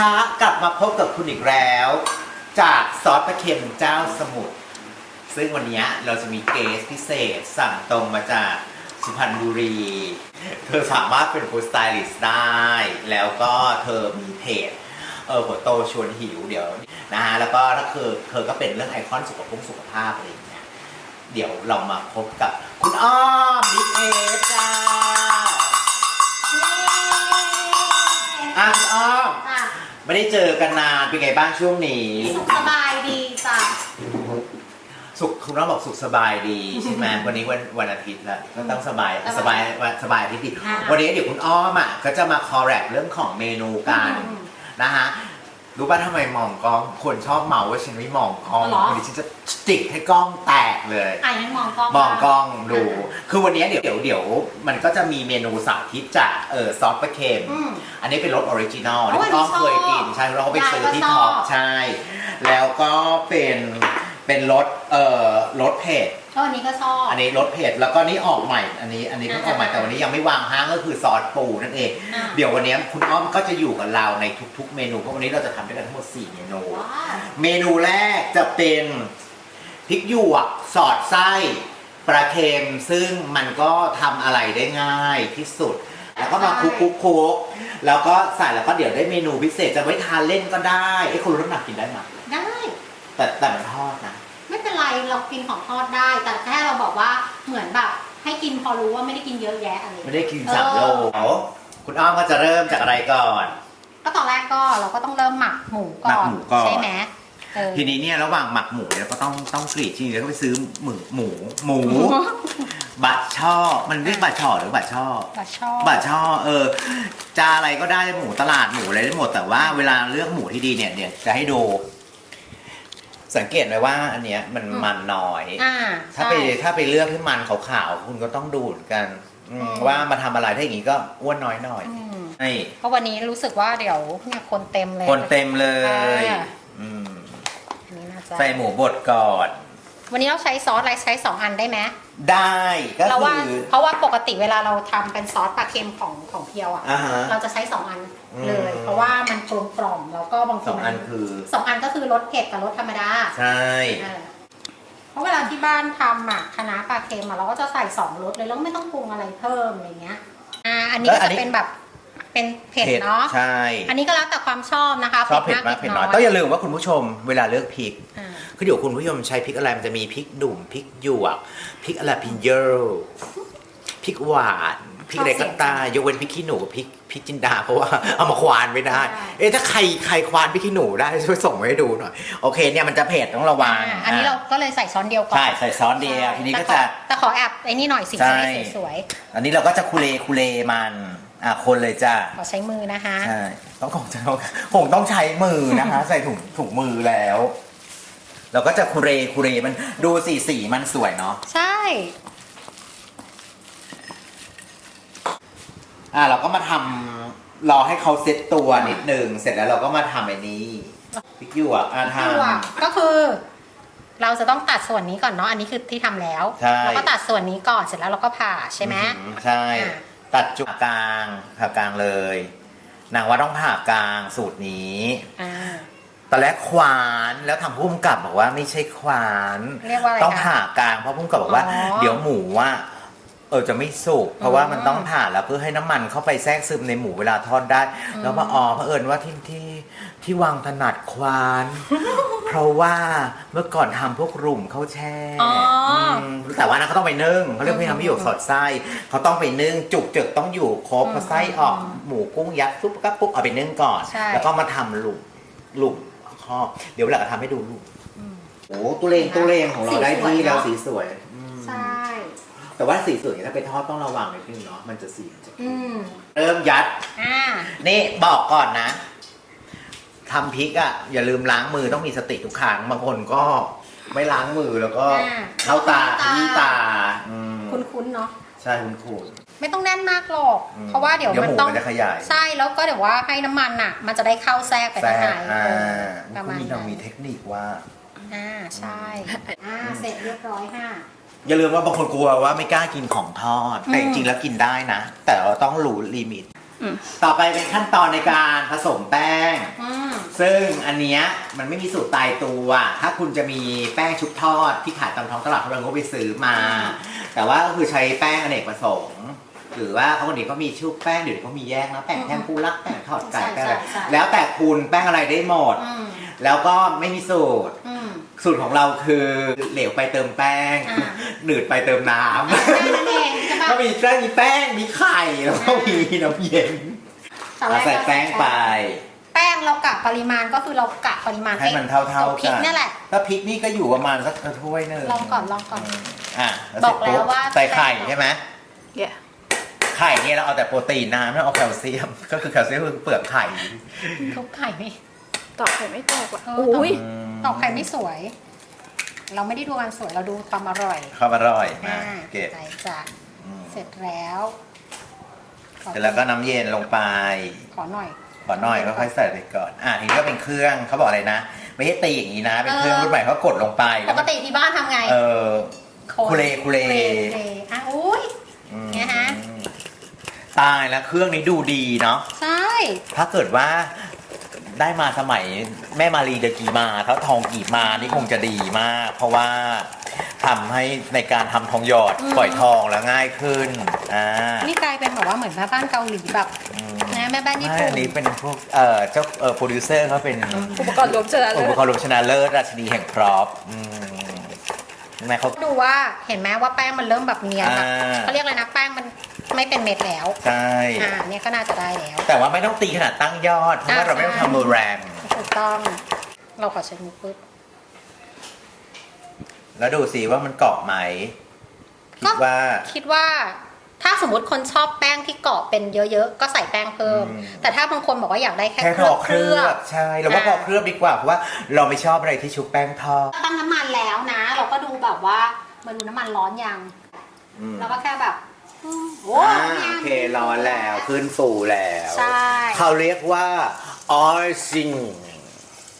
คะกลับมาพบกับคุณอีกแล้ว จากซอสปลาเค็มเจ้าสมุทรซึ่งวันนี้เราจะมีเกสพิเศษสั่งตรงมาจากสุพรรณบุรี เธอสามารถเป็นฟู้ดสไตลิสต์ได้ แล้วก็เธอมีเพจเออหัวโตชวนหิวเดี๋ยวนะฮะแล้วก็ถ้าเธอเธอก็เป็นเรื่องไอคอนสุขภาพสุขภาพอะไรอย่างเงี้ยเดี๋ยวเรามาพบกับคุณอ้อมบิ๊กเอจ้าอะคุณอ้อมค่ะ ไม่ได้เจอกันนานเป็นไงบ้างช่วงนี้ สุขสบายดีจ้ะสุขคุณน้องบอกสุขสบายดีใช่ไหมวันนี้วันวันอาทิตย์แล้วก็ต้องสบายสบายวันสบายอาทิตย์ดีวันนี้เดี๋ยวคุณอ้อมอะก็จะมาคอร์เรปเรื่องของเมนูกันนะฮะ รู้ป่ะทำไมมองกล้อง คนชอบเมาว่าฉันไม่มองกล้องวันนี้ฉันจะจิกให้กล้องแตกเลย อะยังมองกล้องมองกล้องดู คือวันนี้เดี๋ยวเดี๋ยวเดี๋ยวมันก็จะมีเมนูสาธิตจากเออซอสปลาเค็ม อืม อันนี้เป็นรสออริจินอลโอ้ที่ยคุณอ้อมชอบเคยกินใช่เราก็ไปซื้อที่ยายก็ท็อปชอบใช่ แล้วก็เป็นเป็นรสเอ่อรสเผ็ด ก็อันนี้ก็ชอบอันนี้รสเผ็ดแล้วก็นี่ออกใหม่ อันนี้อันนี้เพิ่งออกใหม่แต่วันนี้ยังไม่วางห้างก็คือซอสปูนั่นเอง อะเดี๋ยววันนี้คุณอ้อมก็จะอยู่กับเราในทุกๆ เมนูเพราะวันนี้เราจะทำด้วยกันทั้งหมด4เมนู ว้าวเมนูแรกจะเป็นพริกหยวกสอดไส้ปลาเค็มซึ่งมันก็ทำอะไรได้ง่ายที่สุด แล้วก็มาคลุกคลุกคลุกแล้วก็ใส่แล้วก็เดี๋ยวได้เมนูพิเศษจะไว้ทานเล่นก็ได้ไอ้ยคุณรู้น้ำหนักกินได้ไหมได้แต่แต่มันทอดนะไม่ เป็นไรเรากินของทอดได้ แต่แค่เราบอกว่าเหมือนแบบให้กินพอรู้ว่าไม่ได้กินเยอะแยะอะไรไม่ได้กินสามโลคุณอ้อมก็จะเริ่มจากอะไรก่อน ก็ตอนแรกก็เราก็ต้องเริ่มหมักหมูก่หมัอกนหมูก่อน ใช่ไหมเออ ทีนี้เนี่ยระหว่างหมักหมูเนี่ยก็ต้องต้องกรีดทีนี้แล้วก็ไปซื้อหมูหมูหมู บะช่อ มันเรียกบะช่อหรือบะช่อบะชอบบะช่อเออจะอะไรก็ได้หมูตลาดหมูอะไรได้หมดแต่ว่าเวลาเลือกหมูที่ดีเนี่ยเดี๋ยวจะให้ดู สังเกตไหมว่า อันเนี้ยมันมันน้อย อ่าถ้าไปถ้าไปเลือกที่มันขาวๆคุณก็ต้องดูดกันอืมอืม ว่ามาทำอะไรถ้าอย่างนี้ก็อ้วนน้อยหน่อยอืมใช่เพราะวันนี้รู้สึกว่าเดี๋ยวเนี่ยคนเต็มเลย คนเต็มเลยอ่า อืมอันนี้น่าจะใส่หมูบดก่อนวันนี้เราใช้ซอสอะไรใช้สองอันได้ไหม ได้ก็เราว่าคือ เพราะว่าปกติเวลาเราทำเป็นซอสปลาเค็มของของเพียวอะ อ่าฮะเราจะใช้สองอันเลย อืม เพราะว่ามันกลมกล่อมแล้วก็บางสทีองมัอันคือสองอันก็คือรสเผ็ดกับรสธรรมดาใช่ เออเพราะเวลาที่บ้านทำอะคณะน้าปลาเค็มอะเราก็จะใส่สองรสเลยแล้วไม่ต้องปรุงอะไรเพิ่มอะไรเงี้ยอ่าอันนี้ก็จะเป็นแบบ เป็นเผ็ดเนาะ ใช่ อันนี้ก็แล้วแต่ความชอบนะคะชอบเผ็ดมากเผ็ดน้อยต้องอย่าลืมว่าคุณผู้ชมเวลาเลือกพริกอ่าคือเดี๋ยวคุณผู้ชมใช้พริกอะไรมันจะมีพริกดุ่มพริกหยวกพริกอะไรพินเยอร์พริกหวานพริกอะไรก็ตายยกเว้นพริกขี้หนูกับพริกพริกจินดาเพราะว่าเอามาควานไม่ได้ เอ๊ะถ้าใครใครควานพริกขี้หนูได้ช่วยส่งมาให้ดูหน่อยโอเคเนี่ยมันจะเผ็ดต้องระวังอ่าอันนี้เราก็เลยใส่ช้อนเดียวก่อนใช่ใส่ซอสเดียวทีนี้ก็แต่ขจะอแต่ขอแอบไอ้นี่หน่อยสีใช่จะได้สวยอันนี้เราก็จะคุเลคุเลมัน อะคนเลยจ้าๆขอใช้มือนะคะ ใช่ต้องคงจะต้องคงต้องใช้มือนะคะ ใส่ถุงถุงมือแล้วเราก็จะคุเรคุเรมันดูสีสีมันสวยเนาะใช่ อะเราก็มาทำรอให้เขาเซ็ตตัวนิดนึงเสร็จแล้วเราก็มาทำไอ้นี้พริกหยวกอะทถั่วก็คือ เราจะต้องตัดส่วนนี้ก่อนเนาะอันนี้คือที่ทำแล้ว ใช่ เราก็ตัดส่วนนี้ก่อนเสร็จแล้วเราก็ผ่าำใช่ไหมอืใช่ อะ ตัดจุกกลางผ่ากลางเลยนางว่าต้องผ่ากลางสูตรนี้อ่า ตอนแรกควานแล้วทางผู้กำกับบอกว่าไม่ใช่ควานเรียกว่าอะไรต้องคะผ่ากลางเพราะผู้กำกับบอกว่า อ๋อเดี๋ยวหมูว่าเออจะไม่สุกเพราะว่าอืมมันต้องผ่าแล้วเพื่อให้น้ำมันเข้าไปแทรกซึมในหมูเวลาทอดได้อืมแล้วมาอ๋อเผอิญว่าที่ที่ที่วางถนัดควาน เพราะว่าเมื่อก่อนทำพวกรุ่มข้าวแช่อ๋ออื มแต่ว่านั้นเขาต้องไปนึ่งเขาเรียกอืมพี่ทำพี่หยกสอดไส้เขาต้องไปนึ่งจุกจึกต้องอยู่ครบอืมพอไส้ออกอืมหมูกุ้งยัดซุปก็ปุ๊บเอาไปนึ่งก่อน ใช่ แล้วก็มาทำหลุมหลุมครอบเดี๋ยวเวลาทำให้ดูหลุมอืมโอ้ตุเรงตุเรงของเราสีได้สวยที่แล้วเนอะสีสวยอืมใช่ แต่ว่าสีสวยถ้าไปทอดต้องระวังนิดนึงเนาะมันจะสีมันจะอืม เริ่มยัด อ่า นี่บอกก่อนนะ ทำพริกอะอย่าลืมล้างมือต้องมีสติทุกครั้งบางคนก็ไม่ล้างมือแล้วก็อ่าเข้าตาเข้าตา ที่ตาอืมคุ้นๆเนาะใช่คุณครู ไม่ต้องแน่นมากหรอก อืมเพราะว่าเดี๋ยวเดี๋ยวมันหมูต้องมันจะขยาย ใช่แล้วก็เดี๋ยวว่าให้น้ำมันอะ มันจะได้เข้าแทรกไปแซ่ข้างในอ่าเออประมาณคุณมีนั้เรานมีเทคนิคว่า อ่าใช่อ่าเสร็จเรียบร้อยค่ะ อย่าลืมว่าบางคนกลัวว่าไม่กล้ากินของทอด แต่อืจมริงๆแล้วกินได้นะ แต่เราต้องรู้ลิมิต อืม ต่อไปเป็นขั้นตอนในการผสมแป้ง อืม ซึ่งอันเนี้ยมันไม่มีสูตรตายตัว ถ้าคุณจะมีแป้งชุบทอดที่ขายตามท้องตลาดเราก็ไปซื้อมา แต่ว่าก็คือใช้แป้งอเนกประสงค์ หรือว่าเขาคนนี้ก็มีชุบแป้งเดี๋ยวนี้เขามีแยกนะแป้งแทนปูรักแป้งทอดไก่ใช่แป้งอะไรใช่ใช่ แล้วแต่คุณแป้งอะไรได้หมด อืมแล้วก็ไม่มีสูตร อืม สูตรของเราคือเหลวไปเติมแป้ง อ่า หนืดไปเติมน้แค่นั้นเองใช่ำปะก็มีแป้งมีแป้งมีไข่แล้วก็มีน้ำเย็น ตอนแรเอากใส่แป้งไปแป้ง เรากะปริมาณก็คือเรากะปริมาณให้มันเท่าๆตัวพริกักนเนี่ยแหละถ้าพริกนี่ก็อยู่ประมาณสักถ้วยหนึ่งลองก่อนลองก่อน อะบอกแล้วว่า ใส่ไข่ใช่ไหมเย่ไข่เนี่ยเราเอาแต่โปรตีนนะไม่เอาแคลเซียม ก็คือแคลเซียมคือเปลือกไข่ทุบไข่ไม่ตอกไข่ไม่แตกว่ะเอออุ้ยตอกไข่ไม่สวย เราไม่ได้ดูการสวยเราดูความอร่อยความอร่อยมาอ่าเก็บใส่จ้ะอืมเสร็จแล้วขอเสร็จแล้วก็น้ำเย็นลงไป ขอหน่อย ขอหน่อยก็ค่อยใส่ไปก่อน อะทีนี้ก็เป็นเครื่องเขาบอกอะไรนะ ไม่ใช่ตีอย่างนี้นะ เป็นเครื่องรุ่นใหม่เขากดลงไปปแล้วกมันติที่บ้านทำไงเออคนคุเลคุเลคุเลอะอุ้ย อืมเนี่ยฮะ ตายแล้วเครื่องนี้ดูดีเนาะ ใช่ ถ้าเกิดว่าได้มาสมัยแม่มารีเดอะกีมาเท้าทองกีมานี่คงจะดีมาก เพราะว่า ทำให้ในการทำทองหยอดปล่อยทองแล้วง่ายขึ้นอ่านี่กลายเป็นแบบว่าเหมือนแม่บ้านเกาหลีแบบอืมนะแม่บ้านญี่ไม่ปุ่นอันนี้เป็นพวกเอ่อเจ้าเอ่อโปรดิวเซอร์เขาเป็น อุปกรณ์รวมเจอเลอุยปกรณ์รวมชนะเลิศราชินีแห่งพร็อพอืมแม่เขา ดูว่าเห็นไหมว่าแป้งมันเริ่มแบบเนียนแบบอ่า เขาเรียกอะไรนะแป้งมันไม่เป็นเม็ดแล้วใช่ อ่าเนี่ยก็น่าจะได้แล้ว แต่ว่าไม่ต้องตีขนาดตั้งยอด เพราะว่าอ่าเราไม่ต้องใช่ทำมือแรงถูกต้อง เราขอใช้มือปุ๊บ แล้วดูสิว่ามันเกาะไหมคิดว่า คิดว่า ถ้าสมมติคนชอบแป้งที่เกาะเป็นเยอะๆ ก็ใส่แป้งเพิ่มอืมแต่ถ้าบางคนบอกว่าอยากได้แค่แค่เคทลืออบเคเคลืลืออบบใช่เราว่าอ่าพอเคลือบดีกว่าเพราะว่าเราไม่ชอบอะไรที่ชุบแป้งทอดตั้งน้ำมันแล้วนะ เราก็ดูแบบว่ามาดูน้ำมันร้อนยังอืม เราก็แค่แบบอืมโอ้อ่านี่ยโอเคร้อนแล้วขึ้นฟูแล้ว ใช่ เขาเรียกว่า oiling อ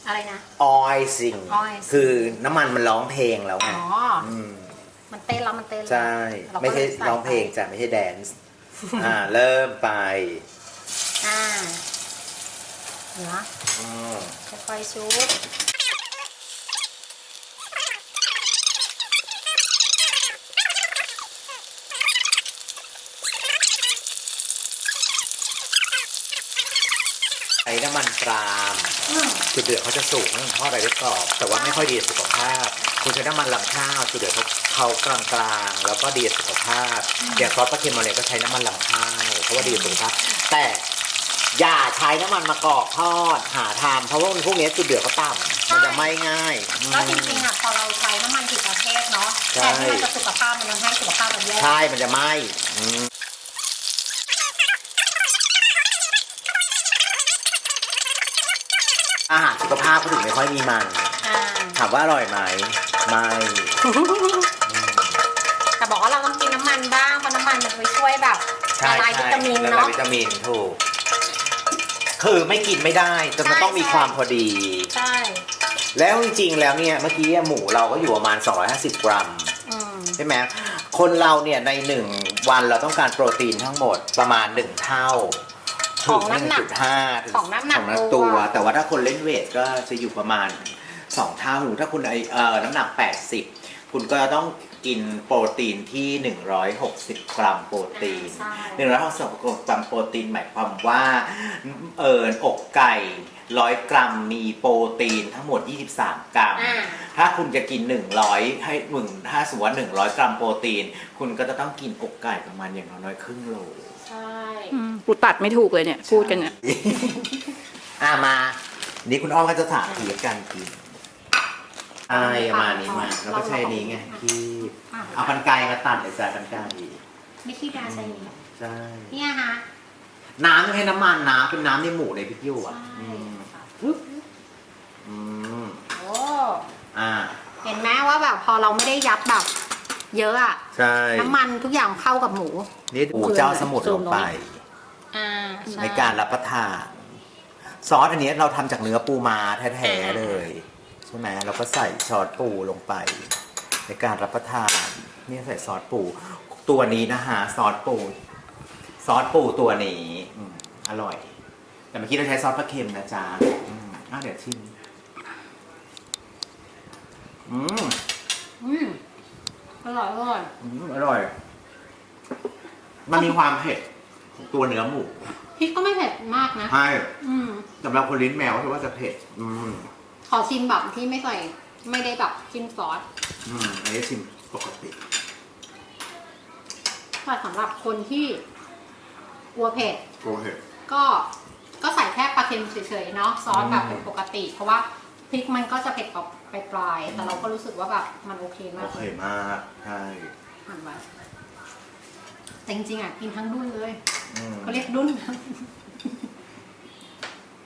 ะไรนะ oiling oiling คือน้ำมันมันร้องเพลงแล้วไงอ๋อมมันเต้นแล้วมันเต้นแล้วใช่เราก็ไม่ใช่ลยส่ร้องเพลงจ้ะไม่ใช่แดนซ์ อ่า เริ่มไปอ่าเนาะอืมค่อยๆชุบ ช้น้ำมันปาล์มอืมจุดเดือดเขาจะสูงน้ำมันทอดอะไรได้กรอบ แต่ว่าไม่ค่อยดีต่อสุขภาพ คุณใช้น้ำมันลำข้าวจุดเดือดเขาเขากลางกลางๆแล้วก็ดีต่อสุขภาพอย่างซอสปลาเค็มมาเลยก็ใช้น้ำมันลำข้าวเพราะว่าดีต่อสุขภาพแต่อย่าใช้น้ำมันมะกอกทอดหาทำเพราะว่าพวกนี้จุดเดือดเขาต่ำมันจะไหม้ง่ายอืม แล้วจริงๆอะพอเราใช้น้ำมันผิดประเภทเนาะใช่แต่ที่มันจะสุขภาพมันทำให้สุขภาพมันแย่ ใช่มันจะไหม้อืม อาหารสุขภาพก็ถึงไม่ค่อยมีมัน อ่าถามว่าอร่อยไหมไม่แต่บอกว่าเราต้องกินน้ำมันบ้างเพราะน้ำมันมันไปช่วยแบบใช่ละลายวิตามินละลายเนาะวิตามินถูกคือไม่กินไม่ได้แต่มันใช่ต้องมีใช่ ความพอดี ใช่แล้วจริงๆแล้วเนี่ยเมื่อกี้หมูเราก็อยู่ประมาณ 250 กรัม อืมใช่ไหมคนเราเนี่ยในหนึ่งวันเราต้องการโปรตีนทั้งหมดประมาณ 1 เท่า ของน้ำหนัก1.5ถึของน้ำหนักของตัตัววแต่ว่าถ้าคนเล่นเวทก็จะอยู่ประมาณ 2 เท่าหรือถ้าคุณไอเอ่อน้ำหนัก 80 คุณก็ต้องกินโปรตีนที่ 160 กรัมโปรตีนใช่หนึ่งร้อยหกสิบกรัมโปรตีนหมายความว่าเอิญอกไก่ร้อยกรัมมีโปรตีนทั้งหมด 23 กรัมอ่าถ้าคุณจะกิน 100 ให้หนึ่งถ้าสมมติว่า100 กรัมโปรตีน คุณก็จะต้องกินอกไก่ประมาณอย่างน้อยๆครึ่งโล ใช่อืม กูตัดไม่ถูกเลยเนี่ย พูดกันเนี่ย อ่ามา นี่คุณอ้อมก็จะถามทีการกินใช่ประมาณนี้มา แล้วก็ใช้อันนี้ไงคีบเอากันไกรมาตัดไอ้จ่ากันไกรไม่ขี้ดาใช่นี้ใช่ เนี่ยฮะน้ำไม่ให้น้ำมันนะเป็นน้ำในหมูในพริกยู่อะใช่อืมอืมโอ้อ่า เห็นไหมว่าแบบพอเราไม่ได้ยัดแบบ เยอะอะใช่ น้ำมันทุกอย่างเข้ากับหมู นี่หมูเจ้าสมุทรลงไป อ่าช่ ในการรับประทาน ซอสอันนี้เราทำจากเนื้อปูมาแท้ๆเลย ใช่ไหมเราก็ใส่ซอสปูลงไป ในการรับประทานเนี่ยใส่ซอสปู ตัวนี้นะฮะซอสปูซอสปูตัวนี้อืมอร่อย แต่เมื่อกี้เราใช้ซอสปลาเค็มนะจ๊ะอืมอะเดี๋ยวชิมอืมอืมอร่อยอร่อย อืมอร่อย มันมีความเผ็ดของ ตัวเนื้อหมูพริกก็ไม่เผ็ดมากนะ ใช่อืม สำหรับคนลิ้นแมวคือว่าจะเผ็ด อืม ขอชิมแบบที่ไม่ใส่ไม่ได้แบบจิ้มซอสอืมอันนี้ชิมปกติ แต่สำหรับคนที่กลัวเผ็ดโอเคก็ก็ใส่แค่ปลาเค็มเฉยๆเนาะซอสแบบเป็นปกติ เพราะว่าพริกมันก็จะเผ็ดออกไปปลายๆแต่เราก็รู้สึกว่าแบบมันโอเคมาโอกเคมาก ใช่ หั่นไว้แต่จริงๆอะกินทั้งดุ้นเลย อืมเขาเรียกดุ้น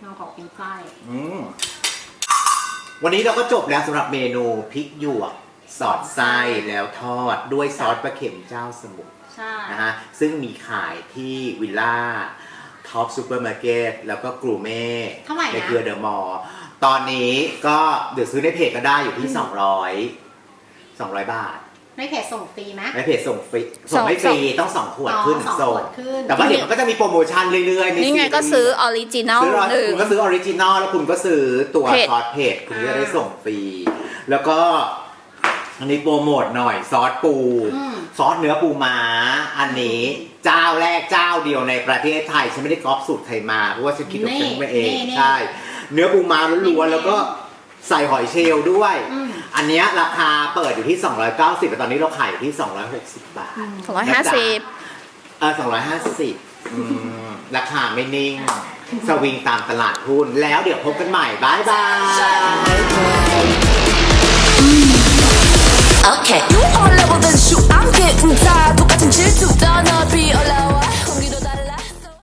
เราขอกินไส้อืมวันนี้เราก็จบแล้วสำหรับเมนูพริกหยวก สอดไส้แล้วทอดด้วยซอสปลาเค็มเจ้าสมุทรใช่ นะฮะซึ่งมีขายที่วิลล่าท็อปซูเปอร์มาร์เก็ตแล้วก็กรูเม่เท่าไหร่ในนะเครือเดอะมอลล์ตอนนี้ก็เดี๋ยวซื้อในเพจก็ได้อยู่ที่ 200 200 บาท ในเพจส่งฟรีไหม ในเพจส่งฟรีส่งไม่ฟรีต้องสองขวดอ๋อขึ้นสองส่งขวดขึ้น แต่ว่าเดี๋ยวมันก็จะมีโปรโมชั่นเรื่อยๆในนี่ไงซีรีส์ก็ซื้อออริจินัลซื้อหนึ่ง คุณก็ซื้อออริจินอลแล้วคุณก็ซื้อตัวเผ็ดซอสเผ็ดคุณก็จะได้ส่งฟรี แล้วก็อันนี้โปรโมทหน่อยซอสปู อืม ซอสเนื้อปูม้า อันนี้เจ้าแรกเจ้าเดียวในประเทศไทย ฉันไม่ได้ก๊อปสูตรใครมาเพราะว่าฉันคิดของฉันมาเองนี่นี่ใช่ เนื้อปูม้าล้วนๆแล้วก็ ใส่หอยเชลล์ด้วย อืม อันเนี้ยราคาเปิดอยู่ที่ 290แต่ตอนนี้เราขายอยู่ที่ 260 บาทสองร้อยห้าสิบ เออ250อืมราคาไม่นิ่ง สวิงตามตลาดหุ้นแล้วเดี๋ยวพบกันใหม่บ๊ายบาย Okay, you on level then shoot. I'm getting tired